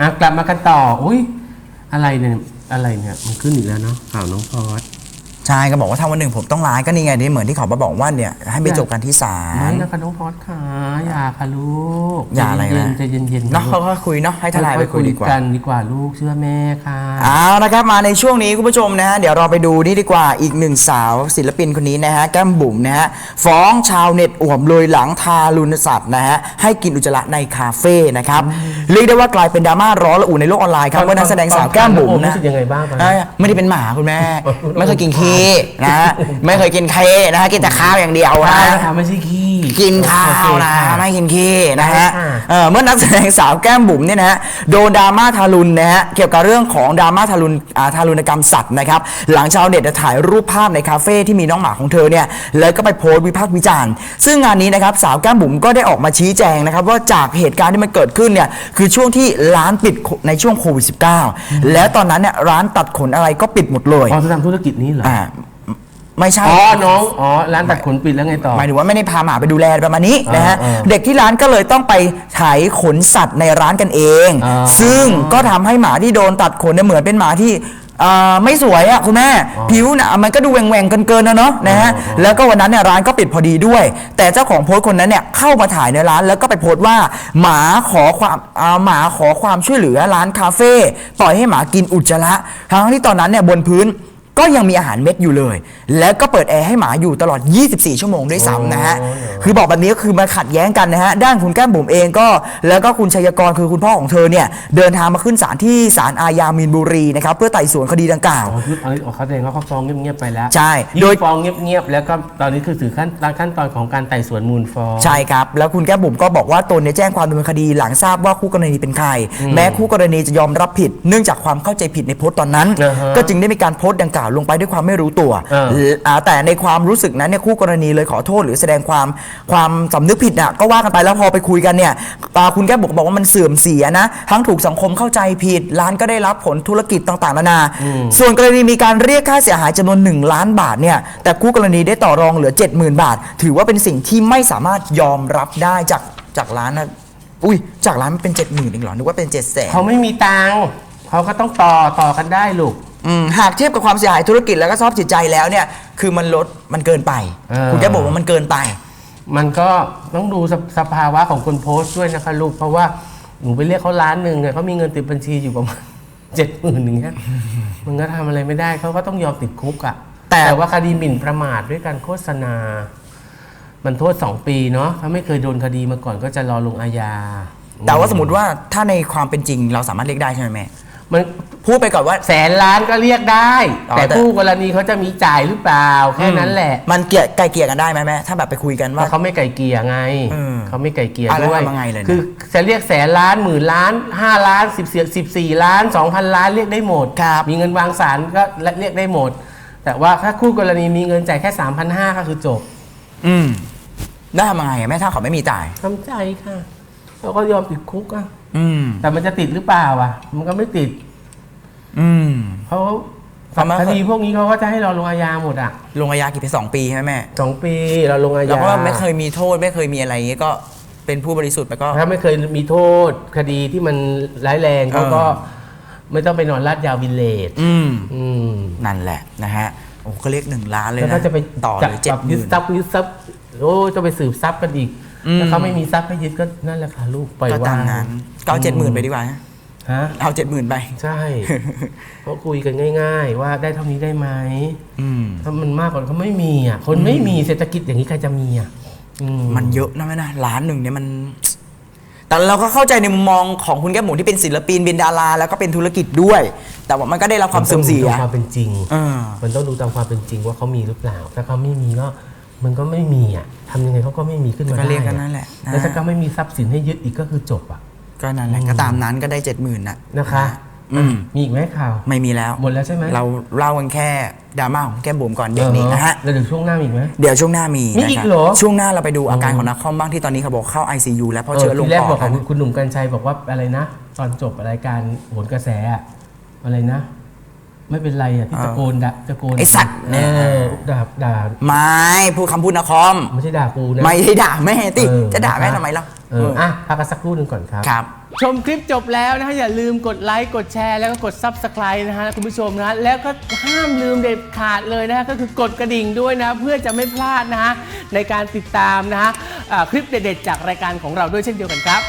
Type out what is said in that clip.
อะกลับมากันต่อ อุ้ยอะไรเนี่ย อะไรเนี่ย มันขึ้นอีกแล้วเนาะข่าวน้องพอด ใช่ก็บอกว่าถ้าวันหนึ่งผมต้องลาก็นี่ไงที่เหมือนที่เขามาบอกว่าเนี่ยให้ไปจบกันที่ศาไม่ลนะคะน้องพอสค่ะอย่าค่ะลูกอย่าอะไรนะ ใจเย็นๆใจเย็นๆเนาะเขาก็คุยเนาะให้ทนายไปคุยดีกว่ากันดีกว่าลูกเชื่อแม่ค่ะเอานะครับมาในช่วงนี้คุณผู้ชมนะฮะเดี๋ยวเราไปดูนี่ดีกว่าอีกหนึ่งสาวศิลปินคนนี้นะฮะแก้มบุ๋มนะฮะฟ้องชาวเน็ตอ่วมเลยหลังทารุณสัตว์นะฮะให้กินอุจจาระในคาเฟ่นะครับเรียกได้ว่ากลายเป็นดราม่าร้อนระอุในโลกออนไลน์ครับว่านักแสดงสาวแก้มบุ๋มรู้นะสึกยังไงบ้างตอนเอ้นี้ ยไม่ได้เป็นหมาคุณแม่อ๋อไม่เคยกินขี้นะฮะไม่เคยกินเคนะฮะกินแต่ข้าวอย่างเดียวนะนะคะไม่ใช่ขี้ กินข้าวนะโอเคค่ไม่กินขี้นะฮะได้ค่ะเอ่อเมื่อนักแสดงสาวแก้มบุ๋มเนี่ยนะฮะโดนดราม่าทารุณนะฮะเกี่ยวกับเรื่องของดราม่าทารุณอ่าทารุณกรรมสัตว์นะครับหลังชาวเน็ตจะถ่ายรูปภาพในคาเฟ่ที่มีน้องหมาของเธอเนี่ยแล้วก็ไปโพสต์วิพากษ์วิจารณ์ ซึ่งงานนี้นะครับสาวแก้มบุ๋มก็ได้ออกมาชี้แจงนะครับว่าจากเหตุการณ์ที่มันเกิดขึ้นเนี่ยคือช่วงที่ร้านปิดในช่วงโควิด -19 แล้วตอนนั้นเนี่ยร้านตัดขนอะไรก็ปิดหมดเลยอ๋อจะทำธุรกิจนี้เหรออ่า ไม่ใช่ อ๋อ น้อง อ๋อ ร้านตัดขนปิดแล้วไงต่อ หมายถึงว่าไม่ได้พาหมาไปดูแลประมาณนี้นะฮะ อ่าอ่าเด็กที่ร้านก็เลยต้องไปไถขนสัตว์ในร้านกันเอง อ่าซึ่งก็ทำให้หมาที่โดนตัดขนเนี่ยเหมือนเป็นหมาที่อ่าไม่สวยอะคุณแม่อ๋อผิวน่ะมันก็ดูแหว่งๆเกินๆนะเนาะนะฮะอ๋ออ๋อแล้วก็วันนั้นเนี่ยร้านก็ปิดพอดีด้วย แต่เจ้าของโพสต์คนนั้นเนี่ยเข้ามาถ่ายในร้านแล้วก็ไปโพสต์ว่าหมาขอความอ่าหมาขอความช่วยเหลือร้านคาเฟ่ปล่อยให้หมากินอุจจาระทั้งที่ตอนนั้นเนี่ยบนพื้น ก็ยังมีอาหารเม็ดอยู่เลย แล้วก็เปิดแอร์ให้หมาอยู่ตลอด 24 ชั่วโมงด้วยซ้ำนะฮะโอ้เหรอคือบอกแบบนี้ก็คือมาขัดแย้งกันนะฮะ ด้านคุณแก้มบุ๋มเองก็ แล้วก็คุณชัยกรคือคุณพ่อของเธอเนี่ย เดินทางมาขึ้นศาลที่ศาลอาญามีนบุรีนะครับ เพื่อไต่สวนคดีดังกล่าว อ๋อคืออันนี้เขาแสดงว่าเขาฟ้องเงียบๆไปแล้วใช่ยิ่งโดยฟ้องเงียบๆแล้วก็ตอนนี้คือถือขั้นตอนขั้นตอนของการไต่สวนมูลฟ้อง ใช่ครับ แล้วคุณแก้มบุ๋มก็บอกว่าตนเนี่ยแจ้งความดำเนินคดีหลังทราบว่าคู่กรณีเป็นใคร แม้คู่กรณีจะยอมรับผิด เนื่องจากความเข้าใจผิดในโพสต์ตอนนั้น อ่าฮะ ก็จึงได้มีการโพสต์ดังกล่าวลงไปด้วยความไม่รู้ตัวอ่าอ่าแต่ในความรู้สึกนั้นเนี่ยคู่กรณีเลยขอโทษหรือแสดงความความสำนึกผิดน่ะก็ว่ากันไปแล้วพอไปคุยกันเนี่ยอ่าคุณแก้มบุ๋มบอกว่ามันเสื่อมเสียนะ ทั้งถูกสังคมเข้าใจผิด ร้านก็ได้รับผลธุรกิจต่างๆนานา ส่วนกรณีมีการเรียกค่าเสียหายจำนวน 1 ล้านบาทเนี่ยแต่คู่กรณีได้ต่อรองเหลือ 70,000 บาท ถือว่าเป็นสิ่งที่ไม่สามารถยอมรับได้จากจากร้านนะอุ้ยจากร้านมันเป็น 70,000เองเหรอนึกว่าเป็น7 0 0 0 0 เขาไม่มีตังค์เขาก็ต้องต่อต่อกันได้ลูก อืมหากเทียบกับความเสียหายธุรกิจแล้วก็สภาพจิตใจแล้วเนี่ย คือมันลดมันเกินไป เออ คุณแกบอกว่ามันเกินไป มันก็ต้องดูสภสภาวะของคนโพสต์ด้วยนะคะลูก เพราะว่าหนูไปเรียกเขาล้านหนึ่งเนี่ยเขามีเงินติดบัญชีอยู่ประมาณ เจ็ดหมื่นอย่างเงี้ยมันก็ทำอะไรไม่ได้เขาก็ต้องยอมติดคุกอะ่ะแต่ แต่ว่าคดีหมิ่นประมาทด้วยการโฆษณา มันโทษสองปีเนาะถ้าไม่เคยโดนคดีมาก่อนก็จะรอลงอาญาแต่ว่าสมมติว่าถ้าในความเป็นจริงเราสามารถเรียกได้ใช่ไหมแม่ มันพูดไปก่อนว่า แสนล้านก็เรียกได้ อ๋อแต่แต่ผู้กรณีเขาจะมีจ่ายหรือเปล่าแค่นั้นแหละมันเกลี่ยไกลเกลี่ยกันได้ไหมแม่ถ้าแบบไปคุยกันเพว่าราะเขาไม่ไก่เกลี่ยไงเออเขาไม่ไก่เกลี่ยอะแล้วด้วยทำยังไงเลยเนี่ย คือจะเรียกแสนล้านหมื่นล้านห้าล้านสิบสิบสี่ล้านสองพันล้านเรียกได้หมด ครับ มีเงินวางสารก็เรียกได้หมด แต่ว่าถ้าคู่กรณีมีเงินจ่ายแค่สามพันห้าก็คือจบอืมได้ทำยังไงอะแม่ถ้าเขาไม่มีจ่าย ทำใจค่ะ เขาก็ยอมติดคุกอะอืม แต่มันจะติดหรือเปล่าอะ มันก็ไม่ติดอืม เพราะทำไมคดีพวกนี้เขาก็จะให้เราลงอาญาหมดอะลงอาญากี่ปีสองปีใช่ไหมแม่สองปีเราลงอาญาแล้วก็ไม่เคยมีโทษไม่เคยมีอะไรอย่างเงี้ยก็เป็นผู้บริสุทธิ์ไปก็ ถ้าไม่เคยมีโทษคดีที่มันร้ายแรงเขาก็ เอไม่ต้องไปนอนลาดยาววิลเลจอืม อืมนั่นแหละนะฮะโอ้ก็เรียกหนึ่งล้านเลยแล้วนะถ้าจะไปต่อจับเลยเจ็ดจับหยึดมื่นทรัพย์ยึดทรัพย์โอ้จะไปสืบทรัพย์กันอีกอืม ถ้าเขาไม่มีทรัพย์ให้ยึดก็นั่นแหละค่ะลูกปล่อยก็ว่าตามนั้นก็เอาเจ็ดหมื่นไปดีกว่านะฮะเอาเจ็ดหมื่นไป ใช่เขาคุยกันง่าย ๆ ว่าได้เท่านี้ได้ไหมอืม ถ้ามันมากกว่าเขาไม่มีอะคนไม่มีเศรษฐกิจอย่างนี้ใครจะมีอะอืมันเยอะนะแม่นะล้านหนึ่งเนี่ยมัน แต่เราก็เข้าใจในมุมมองของคุณแก้มหมูที่เป็นศิลปินเป็นดารา แล้วก็เป็นธุรกิจด้วย แต่ว่ามันก็ได้รับความเสื่อมเสีย นต้องดูตามความเป็นจริงเออมันต้องดูตามความเป็นจริงว่าเขามีหรือเปล่า ถ้าเขาไม่มีก็มันก็ไม่มีอะ ทำยังไงเขาก็ไม่มีขึ้นมาก็ได้เรียกกันนั่นแหละนะ แล้วถ้าเขาไม่มีทรัพย์สินให้ยึดอีกก็คือจบอะ ก็นั่นแหละก็ตามนั้นก็ได้เจ็ดหมื่นนะนะคะ อืมมีอีกไหมข่าว ไม่มีแล้วหมดแล้วใช่ไหม เราเล่ากันแค่ดราม่าของแก้มบุ๋มก่อนเด็กนี้นะฮะ แล้วเดี๋ยวช่วงหน้ามีอีกไหม เดี๋ยวช่วงหน้ามีมีนะอีกครับเหรอ ช่วงหน้าเราไปดูอาการอ๋อของนักคอมบ้างที่ตอนนี้เขาบอกเข้า ICU แล้วเพราะเชื้อลงที่แรกปบออกดของนะคุณหนุ่มกัญชัยบอกว่าอะไรนะ ตอนจบรายการโหนกระแสอะอะไรนะ ไม่เป็นไรอะที่ตะโกนด่าตะโกนไอสัตว์เอเนี่ยอด่าด่าไม่พูดคำพูดนักคอม ไม่ใช่ด่ากูนะ ไม่ได้ด่าแม่ติเออจะด่าแม่นะคะทำไมล่ะเอออะพักกันสักครู่หนึ่งก่อนครับ ครับ ชมคลิปจบแล้วนะฮะ อย่าลืมกดไลค์กดแชร์แล้วก็กด Subscribe นะฮะคุณผู้ชมนะฮะแล้วก็ห้ามลืมเด็ดขาดเลยนะฮะก็คือกดกระดิ่งด้วยนะ เพื่อจะไม่พลาดนะฮะ ในการติดตามนะฮะอ่าคลิปเด็ดๆจากรายการของเราด้วยเช่นเดียวกันครับ